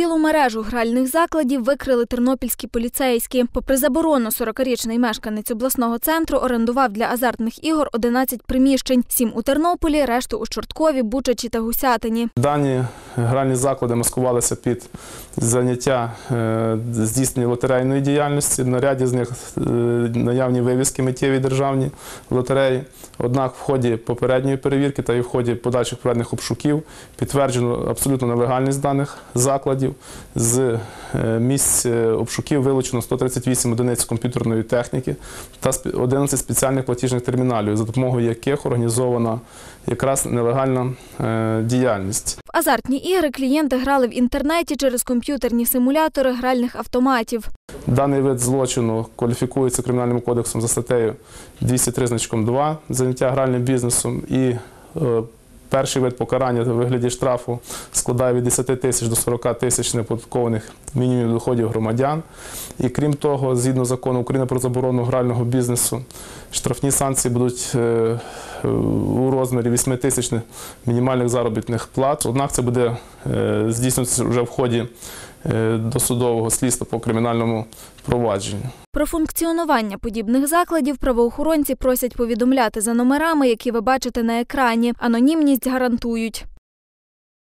Цілу мережу гральних закладів викрили тернопільські поліцейські. Попри заборону, 40-річний мешканець обласного центру орендував для азартних ігор 11 приміщень. Сім у Тернополі, решту у Чорткові, Бучачі та Гусятині. Дані гральні заклади маскувалися під заняття е, здійснення лотерейної діяльності. На ряді з них е, наявні вивіски миттєві державні лотереї. Однак в ході попередньої перевірки та і в ході подальших проведених обшуків підтверджено абсолютно нелегальність даних закладів. З е, місць обшуків вилучено 138 одиниць комп'ютерної техніки та 11 спеціальних платіжних терміналів, за допомогою яких організована якраз нелегальна діяльність. Азартні ігри клієнти грали в інтернеті через комп'ютерні симулятори гральних автоматів. Даний вид злочину кваліфікується кримінальним кодексом за статтею 203 значком 2 заняття гральним бізнесом і е, перший вид покарання у вигляді штрафу складає від 10 тисяч до 40 тисяч неподаткованих мінімумів доходів громадян. І крім того, згідно закону України про заборону грального бізнесу, штрафні санкції будуть е, у розмірі 8 тисяч мінімальних заробітних плат. Однак це буде е, здійснюватися вже в ході е, досудового слідства по кримінальному провадженню. Про функціонування подібних закладів правоохоронці просять повідомляти за номерами, які ви бачите на екрані. Анонімність гарантують.